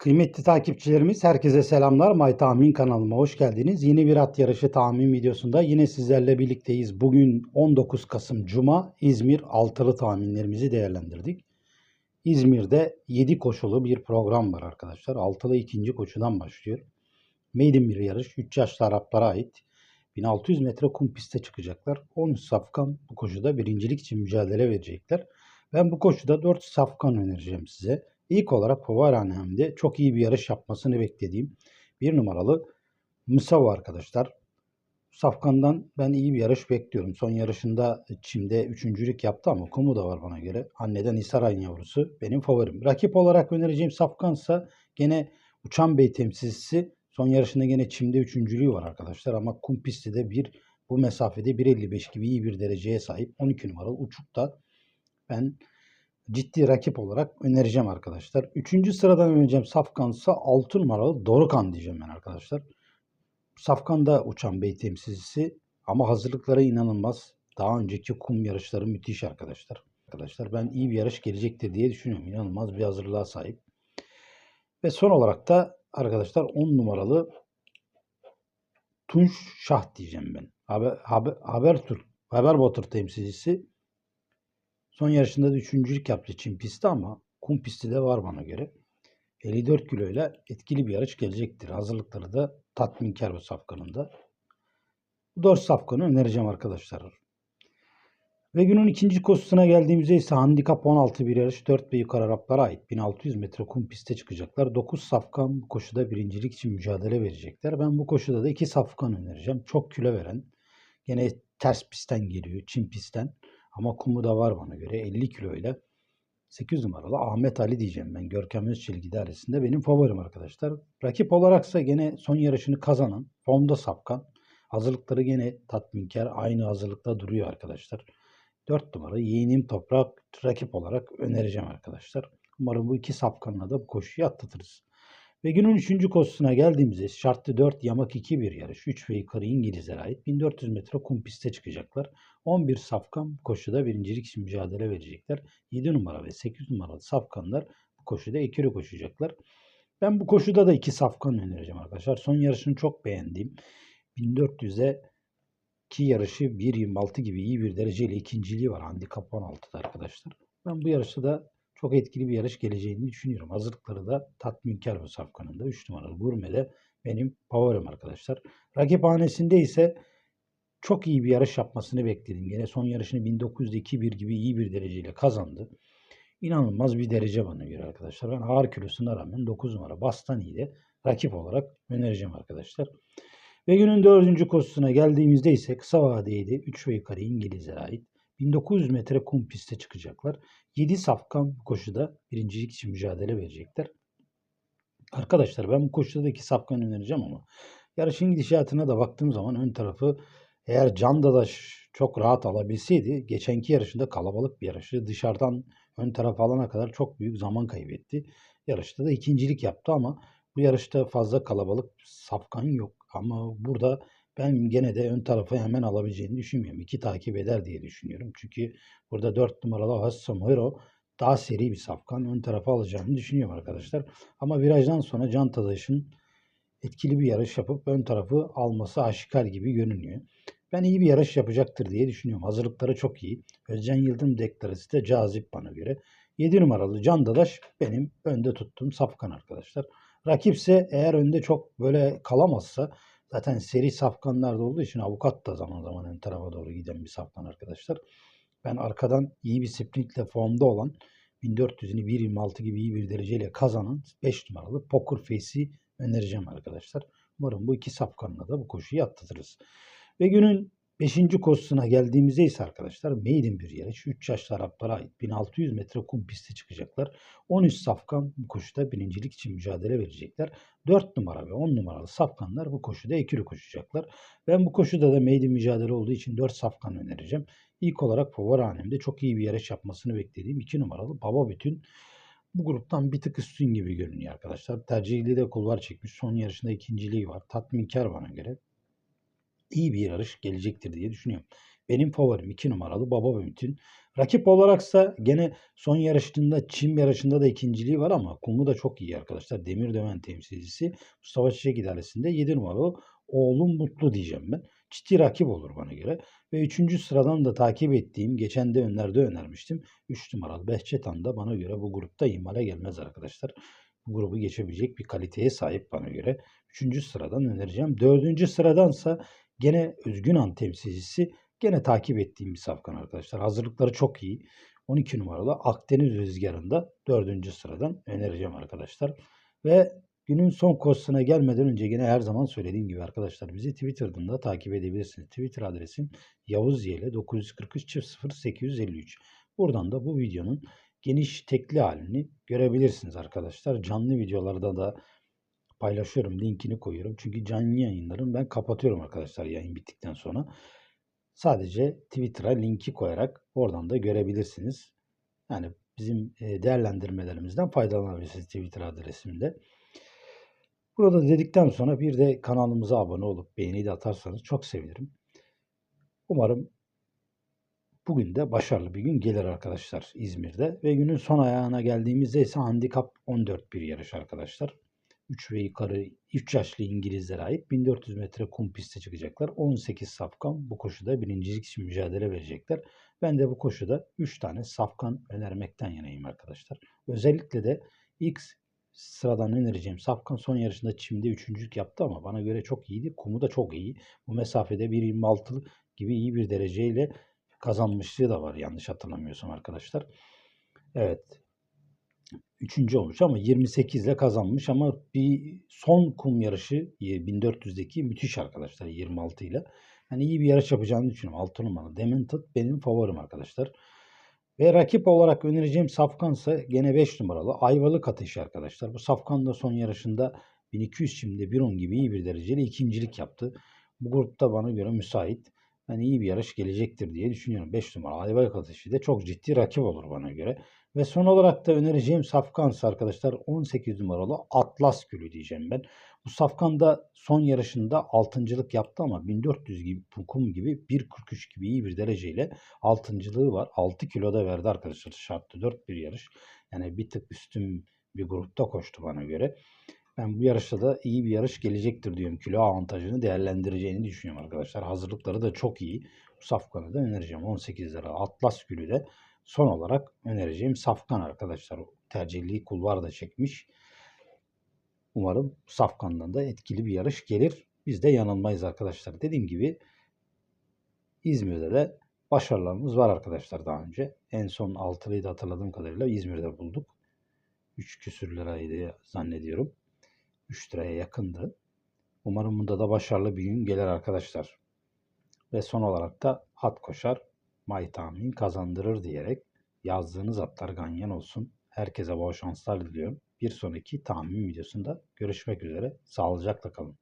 Kıymetli takipçilerimiz herkese selamlar. May Tahmin kanalıma hoş geldiniz. Yeni bir at yarışı tahmin videosunda yine sizlerle birlikteyiz. Bugün 19 Kasım Cuma İzmir altılı tahminlerimizi değerlendirdik. İzmir'de 7 koşulu bir program var arkadaşlar. Altılı ikinci koşudan başlıyor. Maiden bir yarış. 3 yaşlı Araplara ait. 1600 metre kum piste çıkacaklar. 13 safkan bu koşuda birincilik için mücadele verecekler. Ben bu koşuda 4 safkan önereceğim size. İlk olarak Povarhanem'de çok iyi bir yarış yapmasını beklediğim bir numaralı Musava arkadaşlar. Safkan'dan ben iyi bir yarış bekliyorum. Son yarışında Çim'de üçüncülük yaptı ama kumu da var bana göre. Anneden Hisaray'ın yavrusu benim favorim. Rakip olarak önereceğim Safkan'sa gene Uçan Bey temsilcisi. Son yarışında gene Çim'de üçüncülüğü var arkadaşlar ama kum pistte de bir bu mesafede 1.55 gibi iyi bir dereceye sahip 12 numaralı Uçuk'ta ben ciddi rakip olarak önereceğim arkadaşlar. Üçüncü sıradan önereceğim Safkan'sa 6 numaralı Dorukan diyeceğim ben arkadaşlar. Safkan da uçan bey temsilcisi ama hazırlıkları inanılmaz. Daha önceki kum yarışları müthiş arkadaşlar. Arkadaşlar ben iyi bir yarış gelecektir diye düşünüyorum. İnanılmaz bir hazırlığa sahip. Ve son olarak da arkadaşlar 10 numaralı Tunç Şah diyeceğim ben. Haber, haber, Habertur, Haberbotur temsilcisi Son yarışında da üçüncülük yaptı Çin pisti ama kum pisti de var bana göre. 54 kiloyla etkili bir yarış gelecektir. Hazırlıkları da tatminkar bu safkanında. Bu 4 safkanı önereceğim arkadaşlar. Ve günün ikinci koşusuna geldiğimizde ise handikap 16 bir yarış 4 ve yukarı Araplara ait 1600 metre kum piste çıkacaklar. 9 safkan bu koşuda birincilik için mücadele verecekler. Ben bu koşuda da 2 safkan önereceğim. Çok kilo veren. Gene ters pistten geliyor. Çin pistten. Ama kumu da var bana göre 50 kilo ile 8 numaralı Ahmet Ali diyeceğim ben. Görkem Özçelik idaresinde benim favorim arkadaşlar. Rakip olaraksa gene son yarışını kazanan, formda sapkan. Hazırlıkları gene tatminkar. Aynı hazırlıkta duruyor arkadaşlar. 4 numara yeğenim toprak rakip olarak önereceğim arkadaşlar. Umarım bu iki sapkanla da bu koşuyu atlatırız. Ve günün 3. koşusuna geldiğimizde şartlı 4 yamak 2 bir yarış. 3 ve yukarı İngilizlere ait 1400 metre kum piste çıkacaklar. 11 safkan koşuda birincilik için mücadele verecekler. 7 numara ve 8 numaralı safkanlar bu koşuda ikili koşacaklar. Ben bu koşuda da iki safkan önereceğim arkadaşlar. Son yarışını çok beğendiğim 1400'e ki yarışı 1.26 gibi iyi bir dereceyle ikinciliği var. Handikap 16'da arkadaşlar. Ben bu yarışta da çok etkili bir yarış geleceğini düşünüyorum. Hazırlıkları da tatminkar bu safkanında. 3 numaralı Gurme'de benim favorim arkadaşlar. Rakip hanesinde ise çok iyi bir yarış yapmasını bekledim. Yine son yarışını 1900'de 2-1 gibi iyi bir dereceyle kazandı. İnanılmaz bir derece bana göre arkadaşlar. Ben ağır kilosuna rağmen 9 numara Bastani ile rakip olarak önereceğim arkadaşlar. Ve günün dördüncü koşusuna geldiğimizde ise kısa vadeydi. 3 ve yukarı İngilizlere ait 1900 metre kum piste çıkacaklar. 7 safkan koşuda birincilik için mücadele verecekler. Arkadaşlar ben bu koşuda da 2 safkan önereceğim ama yarışın gidişatına da baktığım zaman ön tarafı eğer Can Dadaş çok rahat alabilseydi geçenki yarışında kalabalık bir yarışı dışarıdan ön taraf alana kadar çok büyük zaman kaybetti. Yarışta da ikincilik yaptı ama bu yarışta fazla kalabalık safkan yok. Ama burada ben gene de ön tarafı hemen alabileceğini düşünmüyorum. İki takip eder diye düşünüyorum. Çünkü burada 4 numaralı Hassam Hero daha seri bir safkan ön tarafa alacağını düşünüyorum arkadaşlar. Ama virajdan sonra Can Tadaş'ın etkili bir yarış yapıp ön tarafı alması aşikar gibi görünüyor. Ben iyi bir yarış yapacaktır diye düşünüyorum. Hazırlıkları çok iyi. Özcan Yıldırım deklarası da cazip bana göre. 7 numaralı Can Dadaş benim önde tuttuğum safkan arkadaşlar. Rakipse eğer önde çok böyle kalamazsa zaten seri safkanlarda olduğu için avukat da zaman zaman ön tarafa doğru giden bir safkan arkadaşlar. Ben arkadan iyi bir sprintle formda olan 1400'ünü 1.26 gibi iyi bir dereceyle kazanan 5 numaralı Poker Face'i önereceğim arkadaşlar. Umarım bu iki safkanla da bu koşuyu atlatırız. Ve günün 5. koşusuna geldiğimizde ise arkadaşlar maiden bir yarış. 3 yaşlı Araplara ait 1600 metre kum pisti çıkacaklar. 13 safkan bu koşuda birincilik için mücadele verecekler. 4 numara ve 10 numaralı safkanlar bu koşuda ikili koşacaklar. Ben bu koşuda da maiden mücadele olduğu için 4 safkan önereceğim. İlk olarak favori çok iyi bir yarış yapmasını beklediğim 2 numaralı Baba Bütün bu gruptan bir tık üstün gibi görünüyor arkadaşlar. Tercihli de kulvar çekmiş. Son yarışında ikinciliği var. Tatminkar bana göre iyi bir yarış gelecektir diye düşünüyorum. Benim favorim 2 numaralı Baba Ümit'in Rakip olaraksa gene son yarışında Çim yarışında da ikinciliği var ama kumu da çok iyi arkadaşlar. Demir Döven temsilcisi Mustafa Çiçek idaresinde 7 numaralı Oğlum Mutlu diyeceğim ben. Ciddi rakip olur bana göre. Ve 3. sıradan da takip ettiğim, geçen de önlerde önermiştim. 3 numaralı Behçetan da bana göre bu grupta ihmale gelmez arkadaşlar. Bu grubu geçebilecek bir kaliteye sahip bana göre. 3. sıradan önereceğim. 4. sıradansa gene Özgün An temsilcisi Gene takip ettiğim bir safkan arkadaşlar. Hazırlıkları çok iyi. 12 numaralı Akdeniz Rüzgarı'nda 4. sıradan önereceğim arkadaşlar. Ve günün son koşusuna gelmeden önce yine her zaman söylediğim gibi arkadaşlar bizi Twitter'dan da takip edebilirsiniz. Twitter adresim Yavuz Yele 943 0853. Buradan da bu videonun geniş tekli halini görebilirsiniz arkadaşlar. Canlı videolarda da paylaşıyorum. Linkini koyuyorum. Çünkü canlı yayınlarım ben kapatıyorum arkadaşlar yayın bittikten sonra. Sadece Twitter'a linki koyarak oradan da görebilirsiniz. Yani bizim e, değerlendirmelerimizden faydalanabilirsiniz Twitter adresimde. Burada dedikten sonra bir de kanalımıza abone olup beğeni de atarsanız çok sevinirim. Umarım bugün de başarılı bir gün gelir arkadaşlar İzmir'de. Ve günün son ayağına geldiğimizde ise handikap 14 bir yarış arkadaşlar. 3 ve yukarı 3 yaşlı İngilizlere ait 1400 metre kum piste çıkacaklar. 18 safkan bu koşuda birincilik için mücadele verecekler. Ben de bu koşuda 3 tane safkan önermekten yanayım arkadaşlar. Özellikle de ilk sıradan önereceğim safkan son yarışında çimde üçüncülük yaptı ama bana göre çok iyiydi. Kumu da çok iyi. Bu mesafede 1.26 gibi iyi bir dereceyle kazanmışlığı da var yanlış hatırlamıyorsam arkadaşlar. Evet Üçüncü olmuş ama 28 ile kazanmış ama bir son kum yarışı 1400'deki müthiş arkadaşlar 26 ile. Yani iyi bir yarış yapacağını düşünüyorum. 6 numaralı Demented benim favorim arkadaşlar. Ve rakip olarak önereceğim Safkan ise gene 5 numaralı Ayvalık Ateşi arkadaşlar. Bu Safkan da son yarışında 1200 şimdi 1.10 gibi iyi bir dereceyle ikincilik yaptı. Bu grupta bana göre müsait. Yani iyi bir yarış gelecektir diye düşünüyorum. 5 numara Ayvalık Ateşi de çok ciddi rakip olur bana göre. Ve son olarak da önereceğim safkansı arkadaşlar 18 numaralı Atlas Gülü diyeceğim ben. Bu safkan da son yarışında altıncılık yaptı ama 1400 gibi kum gibi 1.43 gibi iyi bir dereceyle altıncılığı var. 6 kiloda verdi arkadaşlar şartlı 4 bir yarış. Yani bir tık üstün bir grupta koştu bana göre. Ben bu yarışta da iyi bir yarış gelecektir diyorum. Kilo avantajını değerlendireceğini düşünüyorum arkadaşlar. Hazırlıkları da çok iyi. Bu safkanı da önereceğim. 18 lira Atlas Gülü de Son olarak önereceğim Safkan arkadaşlar. Tercihli kulvar da çekmiş. Umarım Safkan'dan da etkili bir yarış gelir. Biz de yanılmayız arkadaşlar. Dediğim gibi İzmir'de de başarılarımız var arkadaşlar daha önce. En son 6'lıydı hatırladığım kadarıyla İzmir'de bulduk. 3 küsür liraydı zannediyorum. 3 liraya yakındı. Umarım bunda da başarılı bir gün gelir arkadaşlar. Ve son olarak da at koşar May tahmin kazandırır diyerek yazdığınız atlar ganyan olsun. Herkese bol şanslar diliyorum. Bir sonraki tahmin videosunda görüşmek üzere. Sağlıcakla kalın.